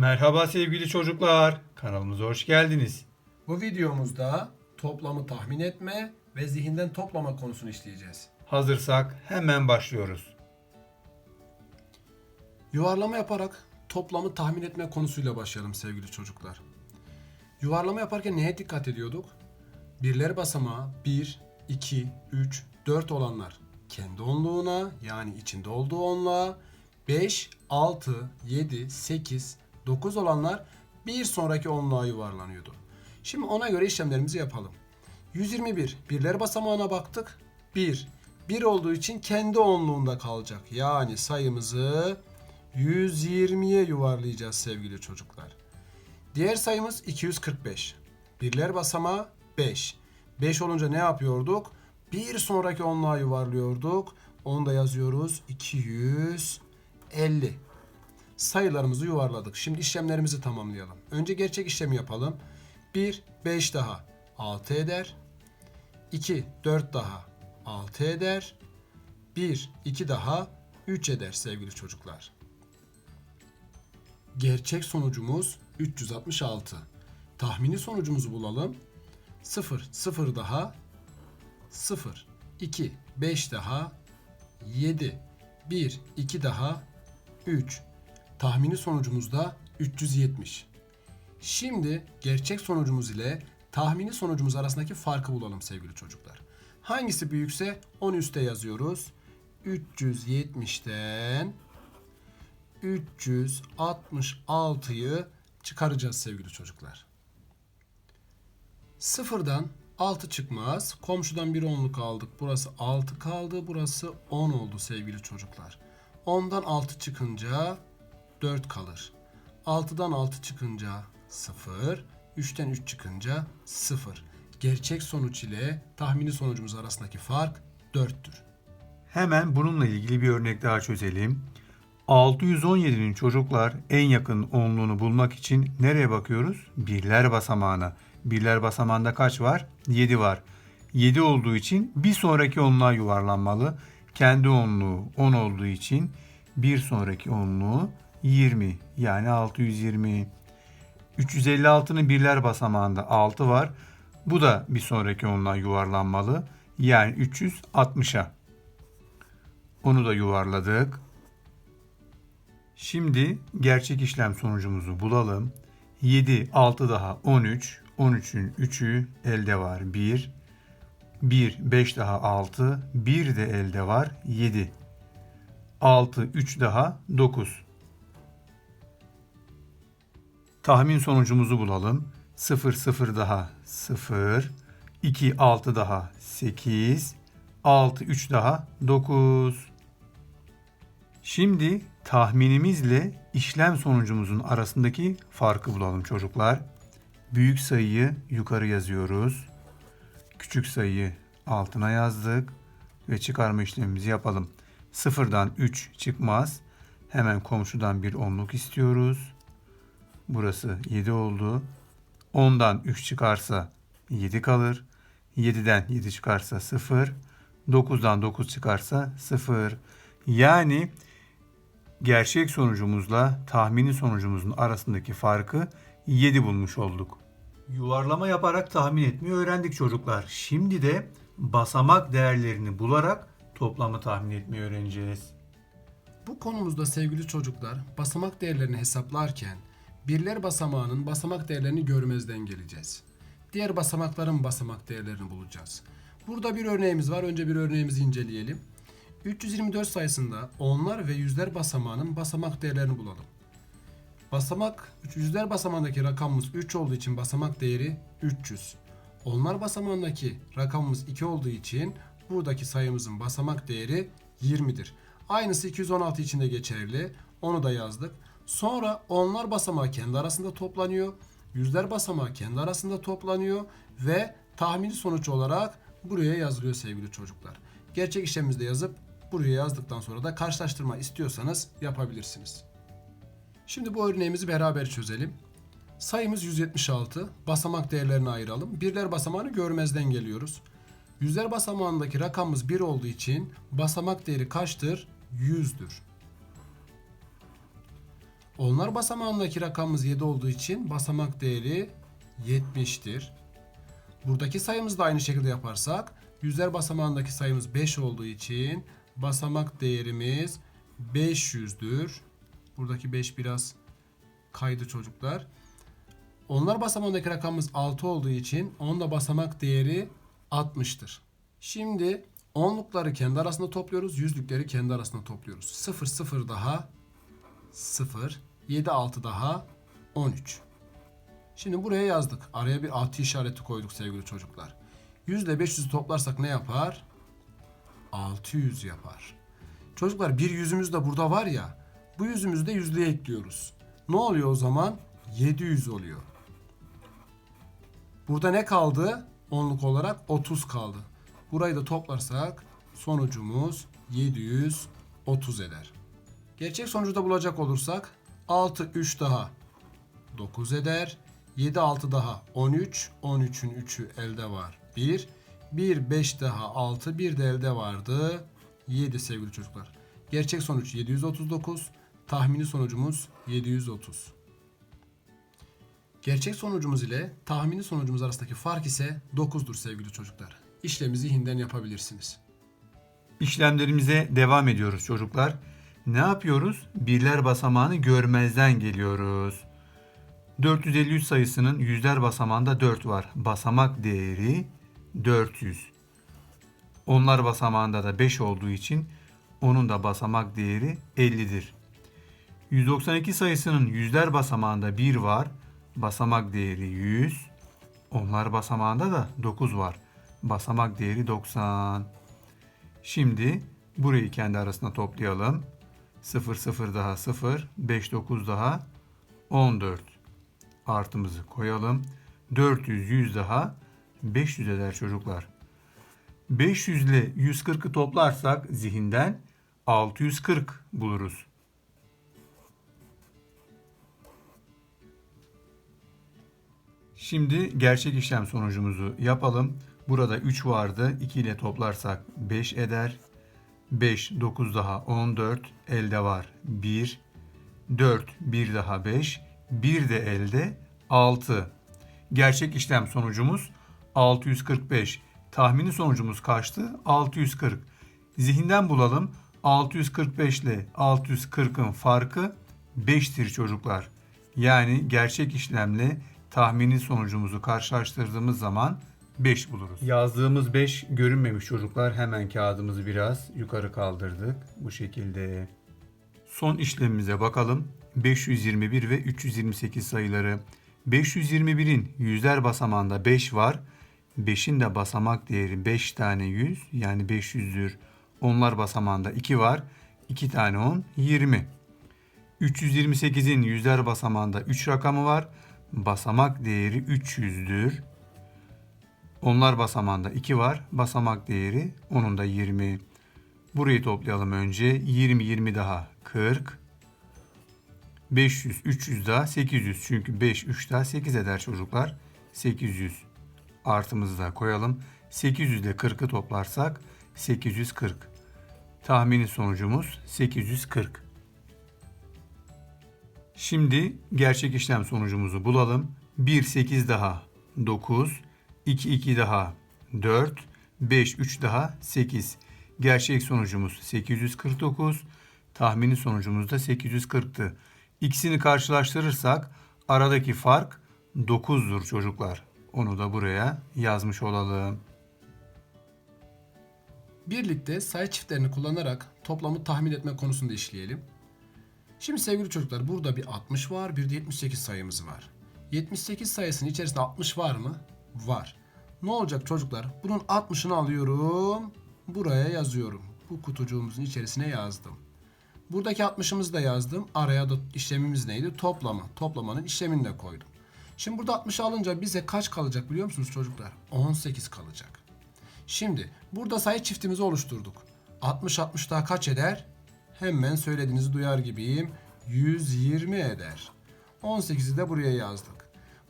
Merhaba sevgili çocuklar. Kanalımıza hoş geldiniz. Bu videomuzda toplamı tahmin etme ve zihinden toplama konusunu işleyeceğiz. Hazırsak hemen başlıyoruz. Yuvarlama yaparak toplamı tahmin etme konusuyla başlayalım sevgili çocuklar. Yuvarlama yaparken neye dikkat ediyorduk? Birler basamağı 1, 2, 3, 4 olanlar kendi onluğuna yani içinde olduğu onluğa 5, 6, 7, 8, 9 olanlar bir sonraki onluğa yuvarlanıyordu. Şimdi ona göre işlemlerimizi yapalım. 121 birler basamağına baktık. 1. 1 olduğu için kendi onluğunda kalacak. Yani sayımızı 120'ye yuvarlayacağız sevgili çocuklar. Diğer sayımız 245. Birler basamağı 5. 5 olunca ne yapıyorduk? Bir sonraki onluğa yuvarlıyorduk. Onu da yazıyoruz. 250. Sayılarımızı yuvarladık. Şimdi işlemlerimizi tamamlayalım. Önce gerçek işlemi yapalım. 1, 5 daha 6 eder. 2, 4 daha 6 eder. 1, 2 daha 3 eder sevgili çocuklar. Gerçek sonucumuz 366. Tahmini sonucumuzu bulalım. 0, 0 daha 0, 2, 5 daha 7, 1, 2 daha 3. Tahmini sonucumuz da 370. Şimdi gerçek sonucumuz ile tahmini sonucumuz arasındaki farkı bulalım sevgili çocuklar. Hangisi büyükse onu üste yazıyoruz. 370'ten 366'yı çıkaracağız sevgili çocuklar. Sıfırdan 6 çıkmaz. Komşudan bir onluk aldık. Burası 6 kaldı. Burası 10 oldu sevgili çocuklar. 10'dan 6 çıkınca 4 kalır. 6'dan 6 çıkınca 0. 3'ten 3 çıkınca 0. Gerçek sonuç ile tahmini sonucumuz arasındaki fark 4'tür. Hemen bununla ilgili bir örnek daha çözelim. 617'nin çocuklar en yakın onluğunu bulmak için nereye bakıyoruz? Birler basamağına. Birler basamağında kaç var? 7 var. 7 olduğu için bir sonraki onluğa yuvarlanmalı. Kendi onluğu 10 olduğu için bir sonraki onluğu 20 yani 620. 356'nın birler basamağında 6 var. Bu da bir sonraki onluğa yuvarlanmalı. Yani 360'a. Onu da yuvarladık. Şimdi gerçek işlem sonucumuzu bulalım. 7, 6 daha 13. 13'ün 3'ü elde var 1. 1, 5 daha 6. 1 de elde var 7. 6, 3 daha 9. Tahmin sonucumuzu bulalım. 0, 0 daha 0. 2, 6 daha 8. 6, 3 daha 9. Şimdi tahminimizle işlem sonucumuzun arasındaki farkı bulalım çocuklar. Büyük sayıyı yukarı yazıyoruz. Küçük sayıyı altına yazdık ve çıkarma işlemimizi yapalım. Sıfırdan 3 çıkmaz. Hemen komşudan bir onluk istiyoruz. Burası 7 oldu. 10'dan 3 çıkarsa 7 kalır. 7'den 7 çıkarsa 0. 9'dan 9 çıkarsa 0. Yani gerçek sonucumuzla tahmini sonucumuzun arasındaki farkı 7 bulmuş olduk. Yuvarlama yaparak tahmin etmeyi öğrendik çocuklar. Şimdi de basamak değerlerini bularak toplamı tahmin etmeyi öğreneceğiz. Bu konumuzda sevgili çocuklar basamak değerlerini hesaplarken birler basamağının basamak değerlerini görmezden geleceğiz. Diğer basamakların basamak değerlerini bulacağız. Burada bir örneğimiz var. Önce bir örneğimizi inceleyelim. 324 sayısında onlar ve yüzler basamağının basamak değerlerini bulalım. Basamak, yüzler basamağındaki rakamımız 3 olduğu için basamak değeri 300. Onlar basamağındaki rakamımız 2 olduğu için buradaki sayımızın basamak değeri 20'dir. Aynısı 216 için de geçerli. Onu da yazdık. Sonra onlar basamağı kendi arasında toplanıyor. Yüzler basamağı kendi arasında toplanıyor ve tahmini sonuç olarak buraya yazılıyor sevgili çocuklar. Gerçek işlemimizde yazıp buraya yazdıktan sonra da karşılaştırma istiyorsanız yapabilirsiniz. Şimdi bu örneğimizi beraber çözelim. Sayımız 176. Basamak değerlerini ayıralım. Birler basamağını görmezden geliyoruz. Yüzler basamağındaki rakamımız 1 olduğu için basamak değeri kaçtır? 100'dür. Onlar basamağındaki rakamımız 7 olduğu için basamak değeri 70'tir. Buradaki sayımızı da aynı şekilde yaparsak yüzler basamağındaki sayımız 5 olduğu için basamak değerimiz 500'dür. Buradaki 5 biraz kaydı çocuklar. Onlar basamağındaki rakamımız 6 olduğu için onun da basamak değeri 60'tır. Şimdi onlukları kendi arasında topluyoruz, yüzlükleri kendi arasında topluyoruz. 0 0 daha 0, 7 6 daha 13. Şimdi buraya yazdık. Araya bir artı işareti koyduk sevgili çocuklar. 100 ile 500'ü toplarsak ne yapar? 600 yapar. Çocuklar bir yüzümüz de burada var ya. Bu yüzümüzü de yüzlüğe ekliyoruz. Ne oluyor o zaman? 700 oluyor. Burada ne kaldı? Onluk olarak 30 kaldı. Burayı da toplarsak sonucumuz 730 eder. Gerçek sonucu da bulacak olursak 6 3 daha 9 eder. 7 6 daha 13. 13'ün 3'ü elde var. 1. 1 5 daha 6. 1 de elde vardı. 7 sevgili çocuklar. Gerçek sonuç 739. Tahmini sonucumuz 730. Gerçek sonucumuz ile tahmini sonucumuz arasındaki fark ise 9'dur sevgili çocuklar. İşlemi zihinden yapabilirsiniz. İşlemlerimize devam ediyoruz çocuklar. Ne yapıyoruz? Birler basamağını görmezden geliyoruz. 453 sayısının yüzler basamağında 4 var. Basamak değeri 400. Onlar basamağında da 5 olduğu için onun da basamak değeri 50'dir. 192 sayısının yüzler basamağında 1 var. Basamak değeri 100. Onlar basamağında da 9 var. Basamak değeri 90. Şimdi burayı kendi arasında toplayalım. 0 0 daha 0, 5 9 daha 14. Artımızı koyalım. 400 100 daha 500 eder çocuklar. 500 ile 140'ı toplarsak zihinden 640 buluruz. Şimdi gerçek işlem sonucumuzu yapalım. Burada 3 vardı. 2 ile toplarsak 5 eder. 5, 9 daha 14. Elde var 1. 4, 1 daha 5. 1 de elde 6. Gerçek işlem sonucumuz 645. Tahmini sonucumuz kaçtı? 640. Zihinden bulalım. 645 ile 640'ın farkı 5'tir çocuklar. Yani gerçek işlemle tahmini sonucumuzu karşılaştırdığımız zaman 5 buluruz. Yazdığımız 5 görünmemiş çocuklar. Hemen kağıdımızı biraz yukarı kaldırdık. Bu şekilde. Son işlemimize bakalım. 521 ve 328 sayıları. 521'in yüzler basamağında 5 var. 5'in de basamak değeri 5 tane 100 yani 500'dür. Onlar basamağında 2 var. 2 tane 10 20. 328'in yüzler basamağında 3 rakamı var. Basamak değeri 300'dür. Onlar basamağında 2 var. Basamak değeri onun da 20. Burayı toplayalım önce. 20 20 daha 40. 500 300 daha 800. Çünkü 5 3 daha 8 eder çocuklar. 800 artımızı da koyalım. 800 ile 40'ı toplarsak 840. Tahmini sonucumuz 840. Şimdi gerçek işlem sonucumuzu bulalım. 1 8 daha 9, 2 2 daha 4, 5 3 daha 8. Gerçek sonucumuz 849, tahmini sonucumuz da 840'tı. İkisini karşılaştırırsak aradaki fark 9'dur çocuklar. Onu da buraya yazmış olalım. Birlikte sayı çiftlerini kullanarak toplamı tahmin etme konusunda işleyelim. Şimdi sevgili çocuklar burada bir 60 var, bir de 78 sayımız var. 78 sayısının içerisinde 60 var mı? Var. Ne olacak çocuklar? Bunun 60'ını alıyorum, buraya yazıyorum. Bu kutucuğumuzun içerisine yazdım. Buradaki 60'ımızı da yazdım. Araya da işlemimiz neydi? Toplama. Toplamanın işlemini de koydum. Şimdi burada 60 alınca bize kaç kalacak biliyor musunuz çocuklar? 18 kalacak. Şimdi burada sayı çiftimizi oluşturduk. 60 60 daha kaç eder? Hemen söylediğinizi duyar gibiyim. 120 eder. 18'i de buraya yazdık.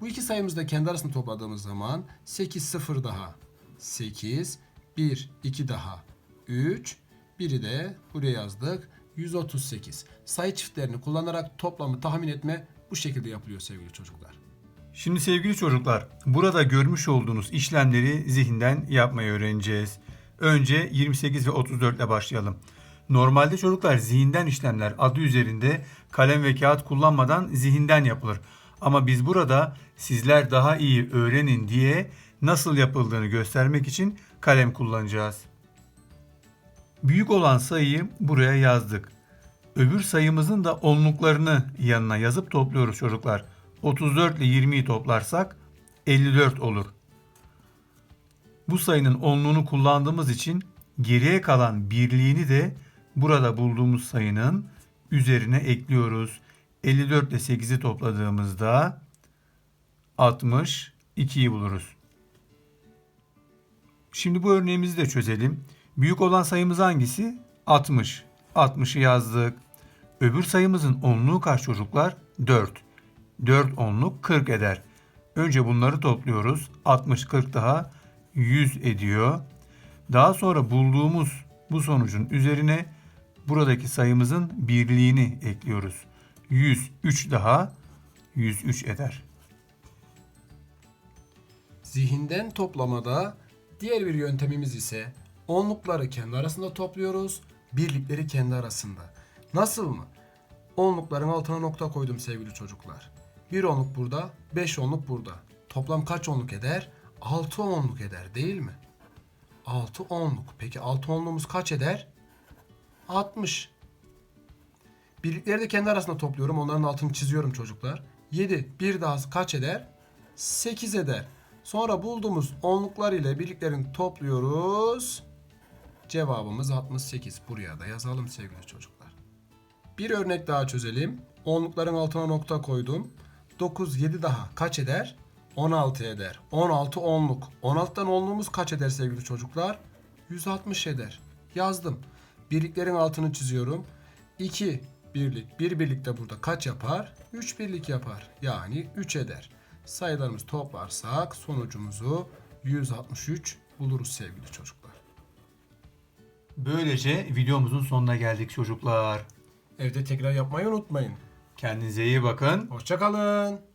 Bu iki sayımızı da kendi arasında topladığımız zaman 8 0 daha 8 1 2 daha 3 biri de buraya yazdık. 138. Sayı çiftlerini kullanarak toplamı tahmin etme bu şekilde yapılıyor sevgili çocuklar. Şimdi sevgili çocuklar, burada görmüş olduğunuz işlemleri zihinden yapmayı öğreneceğiz. Önce 28 ve 34 ile başlayalım. Normalde çocuklar zihinden işlemler adı üzerinde kalem ve kağıt kullanmadan zihinden yapılır. Ama biz burada sizler daha iyi öğrenin diye nasıl yapıldığını göstermek için kalem kullanacağız. Büyük olan sayıyı buraya yazdık. Öbür sayımızın da onluklarını yanına yazıp topluyoruz çocuklar. 34 ile 20'yi toplarsak 54 olur. Bu sayının onluğunu kullandığımız için geriye kalan birliğini de burada bulduğumuz sayının üzerine ekliyoruz. 54 ile 8'i topladığımızda 62'yi buluruz. Şimdi bu örneğimizi de çözelim. Büyük olan sayımız hangisi? 60. 60'ı yazdık. Öbür sayımızın onluğu kaç çocuklar? 4. 4 onluk 40 eder. Önce bunları topluyoruz. 60 40 daha 100 ediyor. Daha sonra bulduğumuz bu sonucun üzerine buradaki sayımızın birliğini ekliyoruz. 103 daha 103 eder. Zihinden toplamada diğer bir yöntemimiz ise onlukları kendi arasında topluyoruz, birlikleri kendi arasında. Nasıl mı? Onlukların altına nokta koydum sevgili çocuklar. Bir onluk burada, beş onluk burada. Toplam kaç onluk eder? Altı onluk eder değil mi? Altı onluk. Peki altı onluğumuz kaç eder? 60. Birlikleri de kendi arasında topluyorum. Onların altını çiziyorum çocuklar. 7. Bir daha kaç eder? 8 eder. Sonra bulduğumuz onluklar ile birliklerini topluyoruz. Cevabımız 68. Buraya da yazalım sevgili çocuklar. Bir örnek daha çözelim. Onlukların altına nokta koydum. 9, 7 daha kaç eder? 16 eder. 16 onluk. 16'dan onluğumuz kaç eder sevgili çocuklar? 160 eder. Yazdım. Birliklerin altını çiziyorum. 2 birlik, bir birlik de burada kaç yapar? 3 birlik yapar. Yani 3 eder. Sayılarımızı toplarsak sonucumuzu 163 buluruz sevgili çocuklar. Böylece videomuzun sonuna geldik çocuklar. Evde tekrar yapmayı unutmayın. Kendinize iyi bakın. Hoşçakalın.